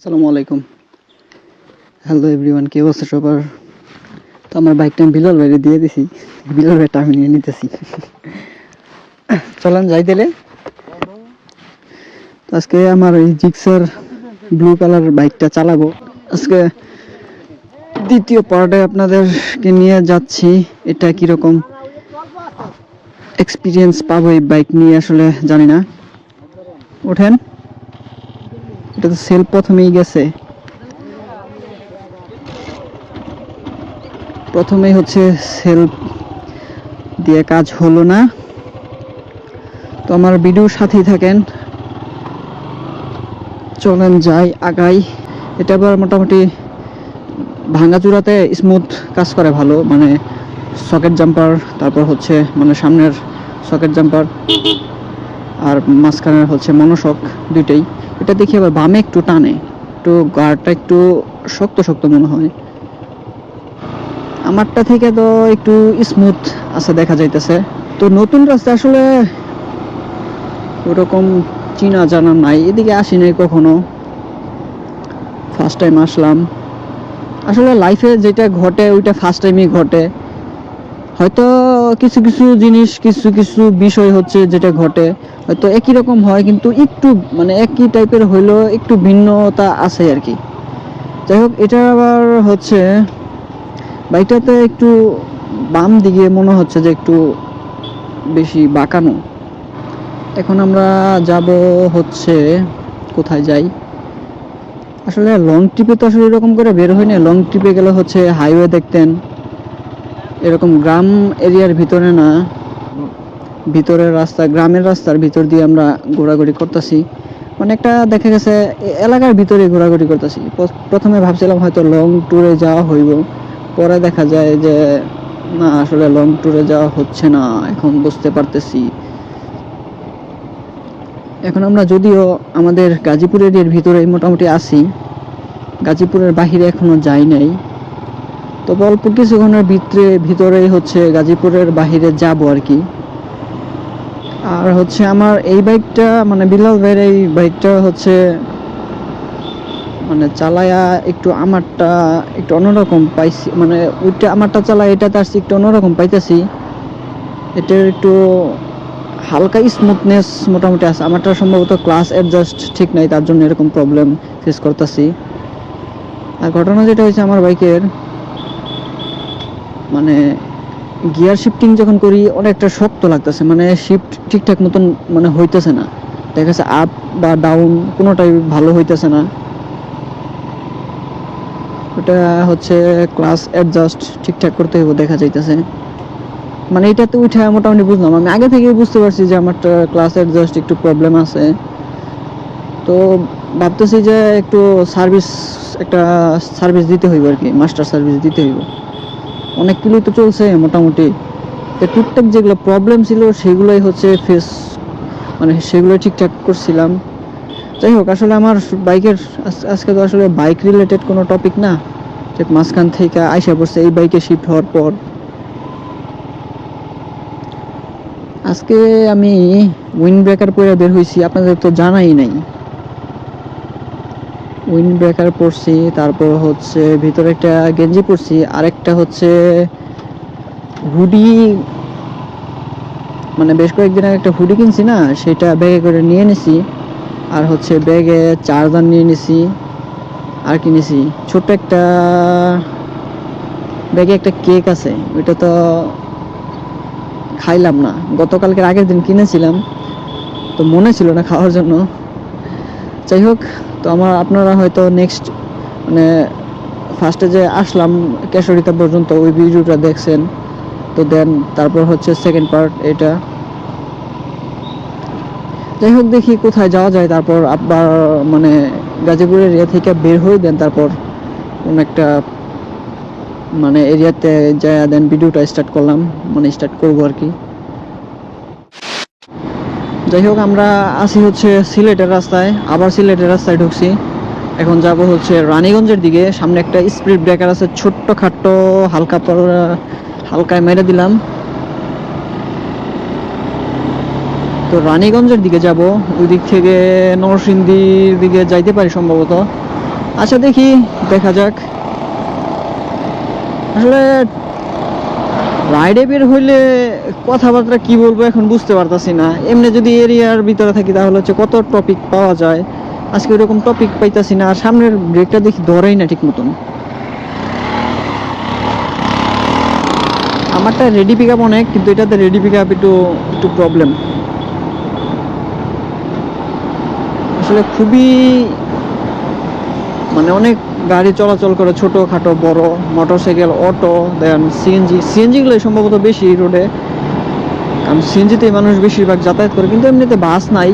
আসসালামু আলাইকুম। Hello everyone কে অবস্থা সবার? তো আমার বাইকটা আমি বিলাল বাইরে দিয়ে দিছি। বিলাল ভাইটা আমি নিয়ে নিতেছি। চলেন যাই দিলে আজকে আমার এই জিক্সার ব্লু কালার বাইকটা চালাবো। আজকে দ্বিতীয় পার্টে আপনাদেরকে নিয়ে যাচ্ছি। এটা কীরকম এক্সপিরিয়েন্স পাবো এই বাইক নিয়ে আসলে জানি না। ওঠেন। এটা তো সেল প্রথমেই গেছে। প্রথমেই হচ্ছে সেল দিয়ে কাজ হলো না। তো আমার ভিডিওর সাথেই থাকেন। চলেন যাই আগাই। এটা আবার মোটামুটি ভাঙাচুরাতে স্মুথ কাজ করে ভালো মানে সকেট জাম্পার তারপর হচ্ছে মানে সামনের সকেট জাম্পার আর মাঝখানের হচ্ছে মনোশক দুইটাই। এটা দেখি আবার বামে একটু টানে, একটু গাড়টা একটু শক্ত শক্ত মনে হয়। আমারটা থেকে তো একটু স্মুথ আছে দেখা যাইতেছে। তো নতুন রাস্তা আসলে ওরকম চিনা জানা নাই, এদিকে আসি নাই কখনো। ফার্স্ট টাইম আসলাম। আসলে লাইফে যেটা ঘটে, ওইটা ফার্স্ট টাইমই ঘটে। হয়তো কিছু কিছু জিনিস, কিছু কিছু বিষয় হচ্ছে যেটা ঘটে। হয়তো একই রকম হয়, কিন্তু একটু মানে একই টাইপের হইলেও একটু ভিন্নতা আছে আর কি। যাই হোক, এটা আবার হচ্ছে, বাইকটাতে একটু বাম দিকে মনে হচ্ছে যে একটু বেশি বাঁকানো। এখন আমরা যাব হচ্ছে, কোথায় যাই? আসলে লং ট্রিপে তো আসলে এরকম করে বের হই না লং ট্রিপে গেলে হচ্ছে হাইওয়ে দেখতেন। এরকম গ্রাম এরিয়ার ভিতরে না, ভিতরের রাস্তা, গ্রামের রাস্তার ভিতর দিয়ে আমরা ঘোরাঘুরি করতেছি। একটা দেখা গেছে এলাকার ভিতরে ঘোরাঘুরি করতেছি। প্রথমে ভাবছিলাম হয়তো লং ট্যুরে যাওয়া হইব। পরে দেখা যায় যে, না, আসলে লং ট্যুরে যাওয়া হচ্ছে না, এখন বুঝতে পারতেছি। এখন আমরা যদিও আমাদের গাজীপুর এরিয়ার ভিতরে মোটামুটি আছি, গাজীপুরের বাহিরে এখনও যাই নাই। তবে অল্প কিছুক্ষণের ভিতরে, ভিতরেই হচ্ছে গাজীপুরের বাহিরে যাব আর কি। আর হচ্ছে আমার এই বাইকটা মানে বিলাল ভাইয়ের এই বাইকটা হচ্ছে মানে চালায়া একটু আমারটা একটু অন্যরকম পাইছি মানে ওইটা আমারটা চালা এটা তার একটু অন্যরকম পাইতেছি। এটার একটু হালকা স্মুথনেস মোটামুটি আছে। আমারটা সম্ভবত ক্লাস অ্যাডজাস্ট ঠিক নাই, তার জন্য এরকম প্রবলেম ফেস করতেছি। আর ঘটনা যেটা হয়েছে আমার বাইকের মানে গিয়ার শিফটিং যখন করি, অনেকটা শক্ত লাগতেছে। মানে শিফট ঠিকঠাক মতন মানে হইতেছে না। দেখা যাচ্ছে আপ বা ডাউন কোনোটাই ভালো হইতেছে না। ওটা হচ্ছে ক্লাস অ্যাডজাস্ট ঠিকঠাক করতে হইব দেখা যাইতেছে। মানে এটাতে উঠে মোটামুটি বুঝলাম। আমি আগে থেকে বুঝতে পারছি যে আমারটা ক্লাস অ্যাডজাস্ট একটু প্রবলেম আছে। তো ভাবতেছি যে একটু সার্ভিস একটা সার্ভিস দিতে হইব আর কি মাস্টার সার্ভিস দিতে হইব। অনেক কিলোই তো চলছে মোটামুটি। তো টুকটাক যেগুলো প্রবলেম ছিল, সেগুলোই হচ্ছে ফেস মানে সেগুলো ঠিকঠাক করছিলাম। যাই হোক, আসলে আমার বাইকের আজকে তো আসলে বাইক রিলেটেড কোনো টপিক না। যে মাঝখান থেকে আইসা পড়ছে এই বাইকে শিফট হওয়ার পর। আজকে আমি উইন্ড ব্রেকার পরে বের হয়েছি আপনাদের তো জানাই নাই। উইন্ড ব্রেকার পরছি, তারপর হচ্ছে ভিতরে একটা গেঞ্জি পরছি, আরেকটা হচ্ছে হুডি মানে বেশ কয়েকদিন আগে একটা হুডি কিনছি না, সেটা ব্যাগে করে নিয়ে নিছি, আর হচ্ছে ব্যাগে চার্জার নিয়ে নিছি, আর কি নিছি, ছোট্ট একটা, ব্যাগে একটা কেক আছে, ওইটা তো খাইলাম না গতকালকের আগের দিন কিনেছিলাম, তো মনে ছিল না খাওয়ার জন্য, যাই হোক তো আমার, আপনারা হয়তো নেক্সট মানে ফার্স্টে যে আসলাম কেশরিতা পর্যন্ত, ওই ভিডিওটা দেখছেন, তো দেন তারপর হচ্ছে সেকেন্ড পার্ট এটা। যাই হোক, দেখি কোথায় যাওয়া যায়, তারপর আবার মানে গাজীপুরের এরিয়া থেকে বের হয়ে দেন তারপর কোন একটা মানে এরিয়াতে যায় দেন, ভিডিওটা স্টার্ট করলাম মানে স্টার্ট করব আর কি। যাই হোক আমরা আসি হচ্ছে সিলেটের রাস্তায়। আবার সিলেটের রাস্তায় ঢুকছি। এখন যাব হচ্ছে রানীগঞ্জের দিকে। সামনে একটা স্পিড ব্রেকার আছে, ছোট্ট খাট্ট, হালকা হালকায় মেরে দিলাম। তো রানীগঞ্জের দিকে যাব। ওই দিক থেকে নরসিংদীর দিকে যাইতে পারি সম্ভবত। আচ্ছা দেখি, দেখা যাক। আসলে রাইডে বের হইলে কথাবার্তা কি বলব এখন বুঝতে পারতাছি না। এমনি যদি এরিয়ার ভিতরে থাকি তাহলে হচ্ছে কত টপিক পাওয়া যায়। আজকে ওরকম টপিক পাইতাছি না, আর সামনের ব্রেকটা দেখি ধরেই না ঠিক মতন আমারটা রেডি পিক আপ অনেক, কিন্তু এটাতে রেডি পিক আপ একটু একটু প্রবলেম আসলে খুবই মানে অনেক গাড়ি চলাচল করে ছোট খাটো, বড় মোটরসাইকেল অটো দেন সিএনজি সিএনজিগুলোই সম্ভবত বেশি রোডে কারণ সিএনজিতেই মানুষ বেশিরভাগ যাতায়াত করে, কিন্তু এমনিতে বাস নাই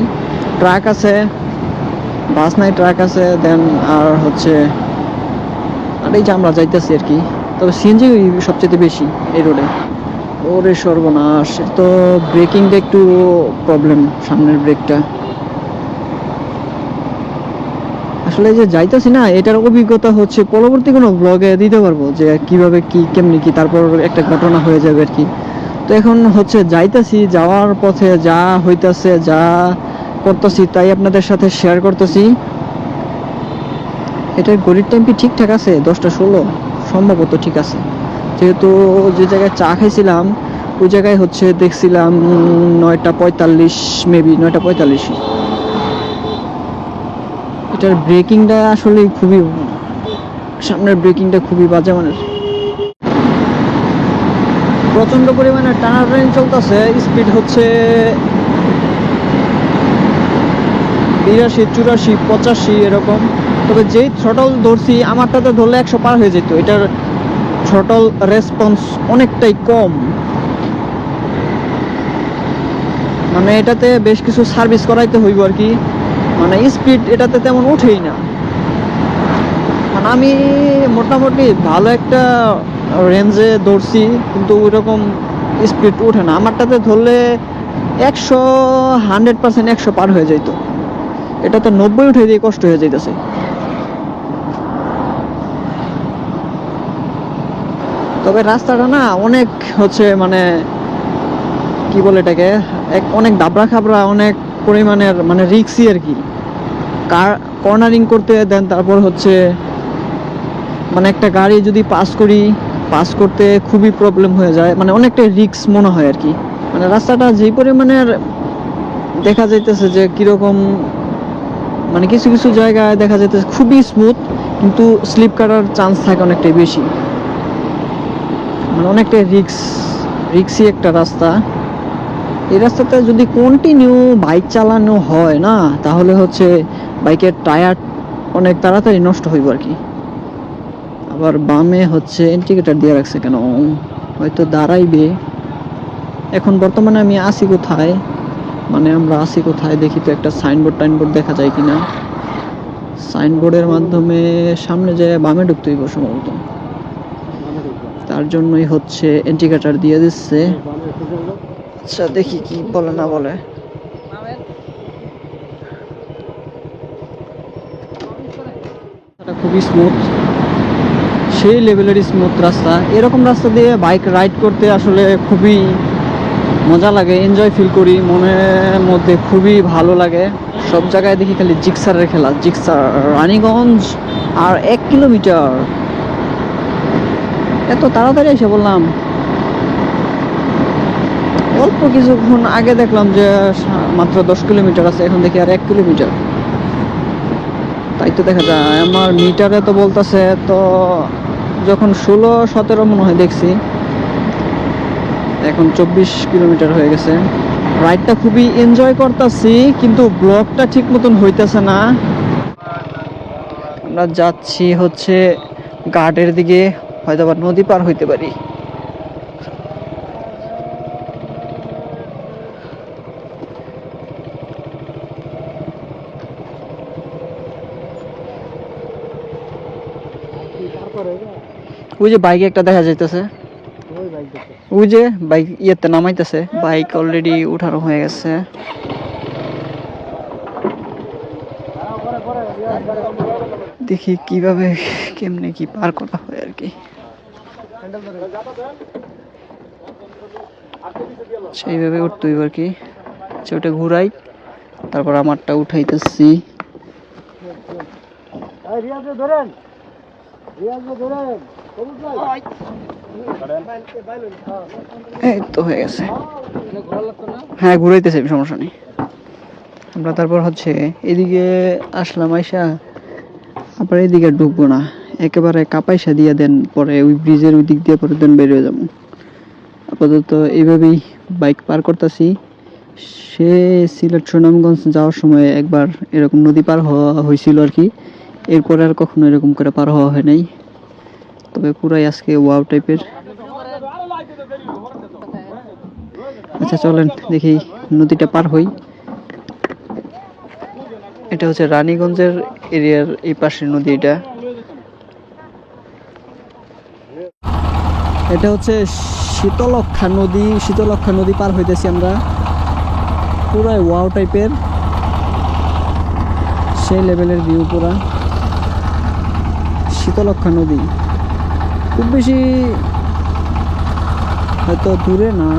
ট্রাক আছে, বাস নাই ট্রাক আছে দেন আর হচ্ছে, আর এই যে আমরা যাইতেছি আর কি, তবে সিএনজি সবচেয়ে বেশি এই রোডে ওরে সর্বনাশ তো ব্রেকিংটা একটু প্রবলেম সামনের ব্রেকটা আসলে যে যাইতাছি না, এটার অভিজ্ঞতা হচ্ছে পরবর্তী কোনো ব্লগে দিতে পারব যে কীভাবে কি, কেমনি কি, তারপর একটা ঘটনা হয়ে যাবে আর কি। তো এখন হচ্ছে যাইতাছি, যাওয়ার পথে যা হইতাছে, যা করতেছি তাই আপনাদের সাথে শেয়ার করতেছি। এটার গড়ির টাইম কি ঠিকঠাক আছে, দশটা ষোলো, সম্ভবত ঠিক আছে। যেহেতু যে জায়গায় চা খাইছিলাম, ওই জায়গায় হচ্ছে দেখছিলাম নয়টা পঁয়তাল্লিশ মেবি নয়টা পঁয়তাল্লিশ। এটার ব্রেকিংটা আসলে খুবই, সামনের ব্রেকিংটা খুবই বাজে মানের। প্রচণ্ড পরিমাণে টানা ট্রেন চলতেছে, স্পিড হচ্ছে বিরাশি, চুরাশি, পঁচাশি এরকম। তবে যেই থ্রটল ধরছি, আমারটাতে ধরলে একশো পার হয়ে যেত। এটার থ্রটল রেসপন্স অনেকটাই কম। মানে এটাতে বেশ কিছু সার্ভিস করাইতে হইব আর কি। মানে স্পিড এটাতে তেমন উঠেই না। মানে আমি মোটামুটি ভালো একটা রেঞ্জে দৌড়ছি, কিন্তু ওইরকম স্পিড উঠে না। আমারটাতে ধরলে একশো হান্ড্রেড পার্সেন্ট একশো পার হয়ে যাইতো। এটাতে নব্বই উঠে দিয়ে কষ্ট হয়ে যাইতেছে। তবে রাস্তাটা না অনেক হচ্ছে মানে কি বলে এটাকে, এক অনেক দাবড়া খাবড়া অনেক পরিমাণের মানে রিক্সি আর কি। কর্নারিং করতে দেন, তারপর হচ্ছে মানে একটা গাড়ি যদি পাস করি পাস করতে খুবই প্রবলেম হয়ে যায়। মানে অনেকটা রিক্স মনে হয় আর কি। মানে রাস্তাটা যেই পরিমাণের দেখা যাইতেছে যে কীরকম মানে কিছু কিছু জায়গায় দেখা যাইতেছে খুবই স্মুথ কিন্তু স্লিপ কাটার চান্স থাকে অনেকটাই বেশি। মানে অনেকটাই রিক্স রিক্সি একটা রাস্তা। এই রাস্তাতে যদি কন্টিনিউ বাইক চালানো হয় না, তাহলে হচ্ছে বাইকের টায়ার অনেক তাড়াতাড়ি নষ্ট হইব আর কি। আবার বামে হচ্ছে ইন্ডিকেটার দিয়ে রাখছে কেন? হয়তো দাঁড়াইবে। এখন বর্তমানে আমি আসি কোথায়? মানে আমরা আসি কোথায় দেখি তো একটা সাইনবোর্ড টাইনবোর্ড দেখা যায় কিনা। সাইনবোর্ডের মাধ্যমে সামনে যে বামে ঢুকতে হইব সম্ভবত। তার জন্যই হচ্ছে ইন্ডিকেটার দিয়ে দিচ্ছে। আচ্ছা দেখি কি বলে না বলে। খুবই স্মুথ সেই লেভেলের স্মুথ রাস্তা। এরকম রাস্তা দিয়ে বাইক রাইড করতে আসলে খুবই মজা লাগে এনজয় ফিল করি। মনের মধ্যে খুবই ভালো লাগে। সব জায়গায় দেখি খালি জিক্সারের খেলা। জিক্সার, রানীগঞ্জ আর এক কিলোমিটার। এত তাড়াতাড়ি এসে বললাম। অল্প কিছুক্ষণ আগে দেখলাম যে, মাত্র দশ কিলোমিটার আছে, এখন দেখি আর এক কিলোমিটার। তাই তো দেখা যায়, আমার মিটারে তো বলতেছে, তো যখন ষোলো, সতেরো মনে হয় দেখছি, এখন চব্বিশ কিলোমিটার হয়ে গেছে। রাইডটা খুবই এনজয় করতেছি, কিন্তু ব্লকটা ঠিক মতন হইতেছে না। আমরা যাচ্ছি হচ্ছে ঘাটের দিকে হয়তো নদী পার হইতে পারি। ওই যে বাইকে একটা দেখা যাইতেছে। ওই যে বাইক ইয়েতে নামাইতেছে। বাইক অলরেডি উঠানো হয়ে গেছে। দেখি কীভাবে কেমনে কি পার করা হয় আর কি। সেইভাবে উঠতে হইব আর কি। ওটা ঘুরাই তারপর আমারটা উঠাইতেছি। ধরেন রিয়াজে ধরেন সবুজ ভাই এই তো হয়ে গেছে। হ্যাঁ ঘুরাইতেছে সমস্যা নেই। আমরা তারপর হচ্ছে এদিকে আসলাম আইসা আবার এদিকে ঢুকবো না। একেবারে কাপাইসা দিয়ে দেন পরে ওই ব্রিজের ওই দিক দিয়ে পরে দেন বেরিয়ে যাব। আপাতত এইভাবেই বাইক পার করতেছি। সে সিলেট সুনামগঞ্জ যাওয়ার সময় একবার এরকম নদী পার হওয়া হয়েছিল আর কি। এরপরে আর কখনো এরকম করে পার হওয়া হয় নাই। তবে পুরাই আজকে ওয়াও টাইপের আচ্ছা চলেন দেখি নদীটা পার হই। এটা হচ্ছে রানীগঞ্জের এরিয়ার এই পাশের নদী এটা। এটা হচ্ছে শীতলক্ষা নদী। শীতলক্ষা নদী পার হইতেছি আমরা। পুরাই ওয়াও টাইপের সেই লেভেলের ভিউ পুরা। শীতলক্ষা নদী। খুব বেশি হয়তো দূরে না।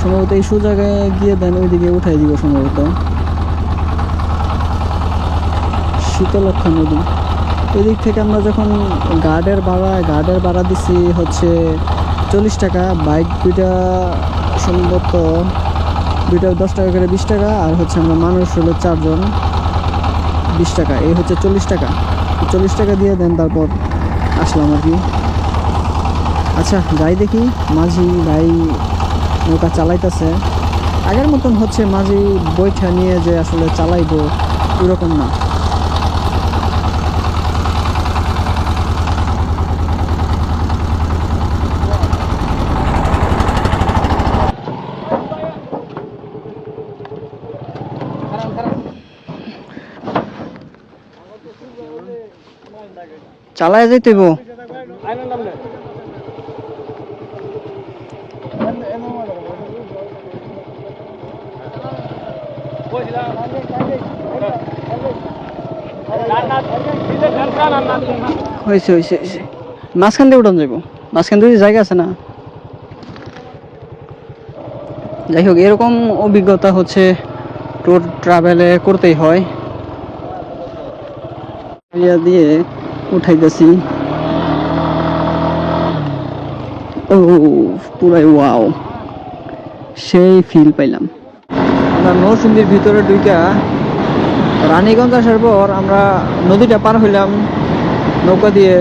সম্ভবত এই জায়গায় গিয়ে দেন ওইদিকে উঠাই দিব সম্ভবত। শীতলক্ষা নদী। এদিক থেকে আমরা যখন গার্ডের ভাড়া গার্ডের ভাড়া দিছি হচ্ছে চল্লিশ টাকা, বাইক দুইটা সম্ভবত দুইটা দশ টাকা করে বিশ টাকা, আর হচ্ছে আমরা মানুষ হলো চারজন, বিশ টাকা, এই হচ্ছে চল্লিশ টাকা। চল্লিশ টাকা দিয়ে দেন, তারপর আসলাম আর কি। আচ্ছা যাই দেখি, মাঝি ভাই নৌকা চালাইতেছে। আগের মতন হচ্ছে মাঝি বৈঠা নিয়ে যে আসলে চালাইবো, এরকম না। চালায় যাইতেইব হয়েছে মাঝখান দিয়ে উঠান যাইব। মাঝখান দিয়ে জায়গা আছে না। যাই হোক, এরকম অভিজ্ঞতা হচ্ছে ট্যুর ট্রাভেলে করতেই হয়। দিয়ে উঠাইতেছি। ও পুরাই ওয়াও। সেই ফিল পাইলাম। আমরা নরসিংদীর ভিতরে দুইটা রানীগঞ্জ আসার পর আমরা নদীটা পার হইলাম নৌকা দিয়ে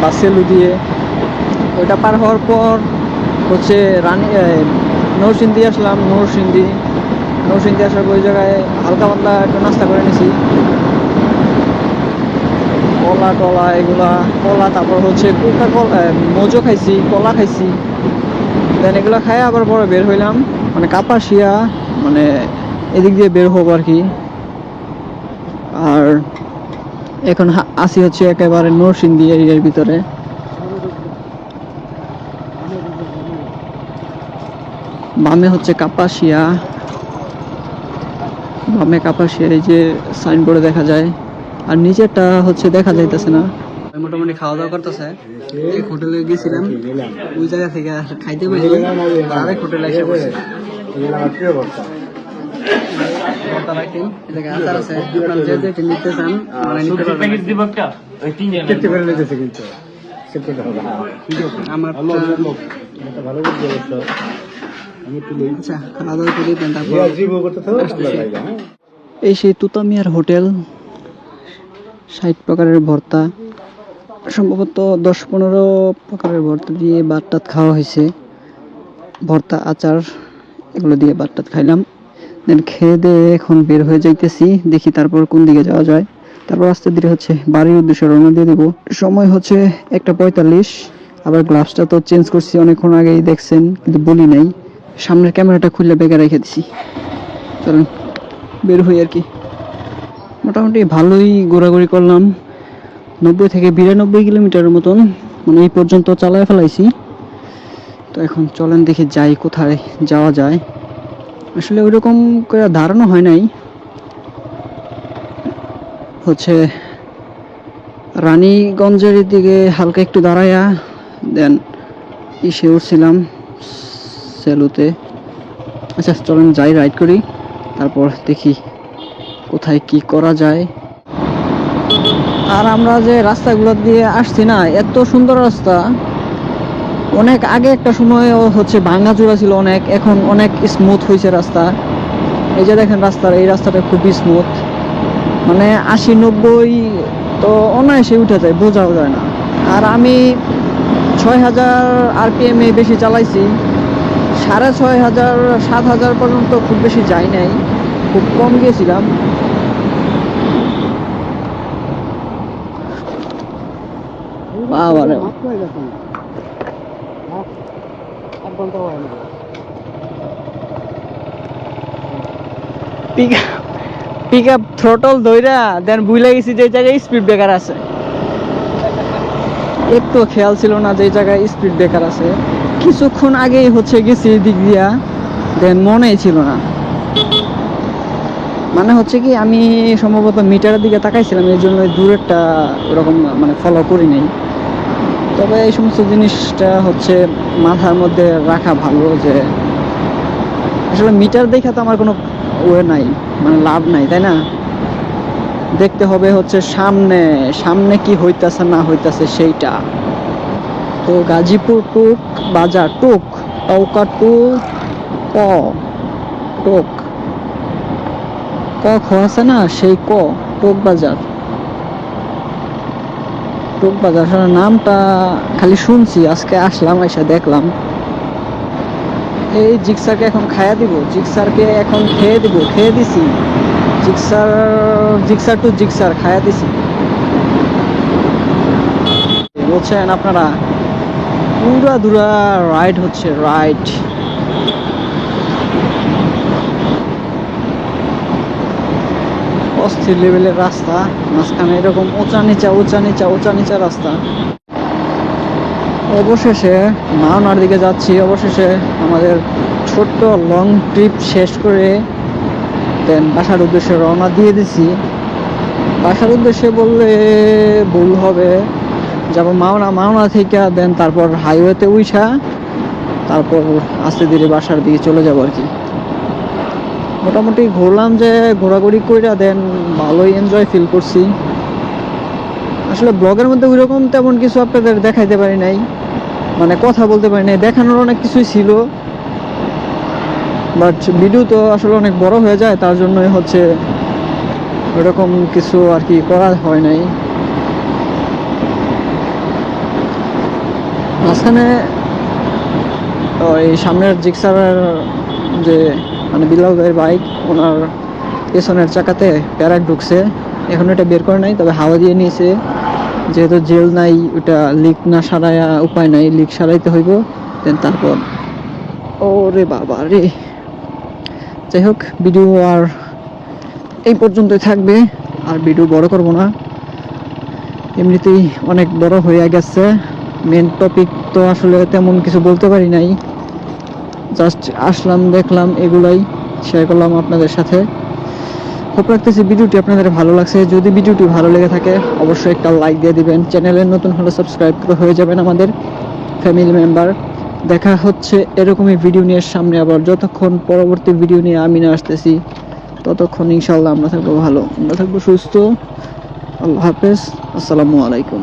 বা সেলু দিয়ে। ওইটা পার হওয়ার পর হচ্ছে রানী নরসিংদী আসলাম, নরসিংদী। নরসিংদী আসার পর ওই জায়গায় হালকা পাতলা একটু নাস্তা করে নিছি। কলা টলা এগুলা, কলা, তারপর হচ্ছে কোকা কলা মজো খাইছি, কলা খাইছি। দেন এগুলো খাই আবার পরে বের হইলাম মানে কাপাসিয়া মানে এদিক দিয়ে বের হব আর কি আর এখন আসি হচ্ছে একেবারে নরসিংদী এরিয়ার ভিতরে। বামে হচ্ছে কাপাসিয়া। বামে কাপাসিয়া এই যে সাইনবোর্ডে দেখা যায়। আর নিচেরটা হচ্ছে দেখা যাইতেছে না। মোটামুটি খাওয়া দাওয়া করতেছে। এক হোটেলে গেছিলাম। ওই জায়গা থেকে খাইতে পারি আরেক হোটেলে এসে বসে। মানে আমার এটা ভালো বুঝতে পারছ আমি একটু লই আচ্ছা হ্যাঁ। এই সেই তুতামিয়ার হোটেল ষাট প্রকারের ভর্তা, সম্ভবত দশ পনেরো প্রকারের ভর্তা দিয়ে ভাত টাত খাওয়া হয়েছে। ভর্তা, আচার, এগুলো দিয়ে ভাত টাত খাইলাম। দেন খেয়ে দিয়ে এখন বের হয়ে যাইতেছি, দেখি তারপর কোন দিকে যাওয়া যায়। তারপর আস্তে ধীরে হচ্ছে বাড়ির উদ্দেশ্যে রওনা দিয়ে দেবো। সময় হচ্ছে একটা পঁয়তাল্লিশ, আবার গ্লাভসটা তো চেঞ্জ করছি অনেকক্ষণ আগেই, দেখছেন, কিন্তু বলি নাই। সামনের ক্যামেরাটা খুললে বেগে রেখে দিছি। চলুন, বের হই আর কি। মোটামুটি ভালোই ঘোরাঘুরি করলাম। নব্বই থেকে বিরানব্বই কিলোমিটারের মতন মানে এই পর্যন্ত চালায় ফেলাইছি। তো এখন চলেন দেখি যাই, কোথায় যাওয়া যায়। আসলে ওইরকম করে ধারণা হয় নাই। হচ্ছে রানীগঞ্জের দিকে হালকা একটু দাঁড়ায়া, দেন ইসে উঠছিলাম সেলুতে। আচ্ছা চলেন যাই, রাইড করি, তারপর দেখি কোথায় কি করা যায়? আর আমরা যে রাস্তাগুলো দিয়ে আসছি না, এত সুন্দর রাস্তা। অনেক আগে একটা সময় হচ্ছে ভাঙাচোরা ছিল অনেক, এখন অনেক স্মুথ হয়েছে রাস্তা। এই যে দেখেন রাস্তার, এই রাস্তাটা খুবই স্মুথ মানে আশি নব্বই তো অনায়াসে উঠে যায়, বোঝাও যায় না। আর আমি ছয় হাজার আরপিএম এ বেশি চালাইছি, সাড়ে ছয় হাজার, সাত হাজার পর্যন্ত খুব বেশি যাই নাই, খুব কম গিয়েছিলাম পিক আপ থ্রোটল ধইরা দেন বুইলা গেছি যে জায়গায় স্পিড ব্রেকার আছে। একটু খেয়াল ছিল না যে জায়গায় স্পিড ব্রেকার আছে। কিছুক্ষণ আগেই হচ্ছে গেছি দিক দিয়া দেন মনেই ছিল না। মানে হচ্ছে কি, আমি সম্ভবত মিটারের দিকে তাকাইছিলাম, এই জন্য দূরেরটা ওরকম মানে ফলো করি নাই। তবে এই সমস্ত জিনিসটা হচ্ছে মাথার মধ্যে রাখা ভালো যে আসলে মিটার দেখে তো আমার কোনো ওয়ে নাই মানে লাভ নাই, তাই না? দেখতে হবে হচ্ছে সামনে সামনে কি হইতাছে, না হইতাছে সেইটা। তো গাজীপুর টুক, বাজার টুক টৌকা টু ক, টোক। ক খ আছে না? সেই ক, টোক বাজার। টোক বাজার নামটা খালি শুনছি, আজকে আসলাম, এসে দেখলাম। এই জিক্সারকে এখন খাইয়া দিব, জিক্সারকে এখন খেয়ে দিব, খেয়ে দিছি। জিক্সার জিক্সার টু জিক্সার খাইয়া দিছি। বলছেন আপনারা পুরা দুরা রাইড হচ্ছে রাইড। অস্থির লেভেলের রাস্তা, মাঝখানে এরকম উঁচা নিচা উঁচা নিচা উঁচা নিচা রাস্তা। অবশেষে মাওনার দিকে যাচ্ছি। অবশেষে আমাদের ছোট্ট লং ট্রিপ শেষ করে দেন বাসার উদ্দেশ্যে রওনা দিয়ে দিছি। বাসার উদ্দেশ্যে বললে ভুল হবে। যাব মাওনা মাওনা থেকে দেন তারপর হাইওয়েতে উইঠা তারপর আস্তে ধীরে বাসার দিকে চলে যাব আর কি। মোটামুটি ঘুরলাম যে ঘোরাঘুরি কইরা দেন ভালোই এনজয় ফিল করছি। আসলে ব্লগের মধ্যে ওইরকম তেমন কিছু আপনাদের দেখাইতে পারি নাই। মানে কথা বলতে পারি নাই, দেখানোর অনেক কিছুই ছিল। বাট ভিডিও তো আসলে অনেক বড় হয়ে যায়, তার জন্যই হচ্ছে ওরকম কিছু আর কি করা হয় নাই। মাঝখানে ওই সামনের জিক্সারের যে মানে বিলাল ভাইয়ের বাইক ওনার পেছনের চাকাতে প্যারাক ঢুকছে। এখন এটা বের করে নাই, তবে হাওয়া দিয়ে নিয়েছে। যেহেতু জেল নাই, ওটা লিক না সারাইয়া উপায় নাই লিক সারাইতে হইব দেন তারপর। ও রে বাবা রে। যাই হোক ভিডিও আর এই পর্যন্তই থাকবে, আর ভিডিও বড় করব না। এমনিতেই অনেক বড় হয়ে গেছে। মেন টপিক তো আসলে তেমন কিছু বলতে পারি নাই। জাস্ট আসলাম, দেখলাম, এগুলাই শেয়ার করলাম আপনাদের সাথে। হোপ রাখতেছি, ভিডিওটি আপনাদের ভালো লাগছে। যদি ভিডিওটি ভালো লেগে থাকে, অবশ্যই একটা লাইক দিয়ে দিবেন। চ্যানেলে নতুন হলে সাবস্ক্রাইব করে হয়ে যাবেন আমাদের ফ্যামিলি মেম্বার দেখা হচ্ছে এরকমই ভিডিও নিয়ে সামনে আবার। যতক্ষণ পরবর্তী ভিডিও নিয়ে আমি না আসতেছি, ততক্ষণ ইনশাল্লাহ আমরা থাকব ভালো। আমরা থাকব সুস্থ। আল্লাহ হাফেজ। আসসালামু আলাইকুম।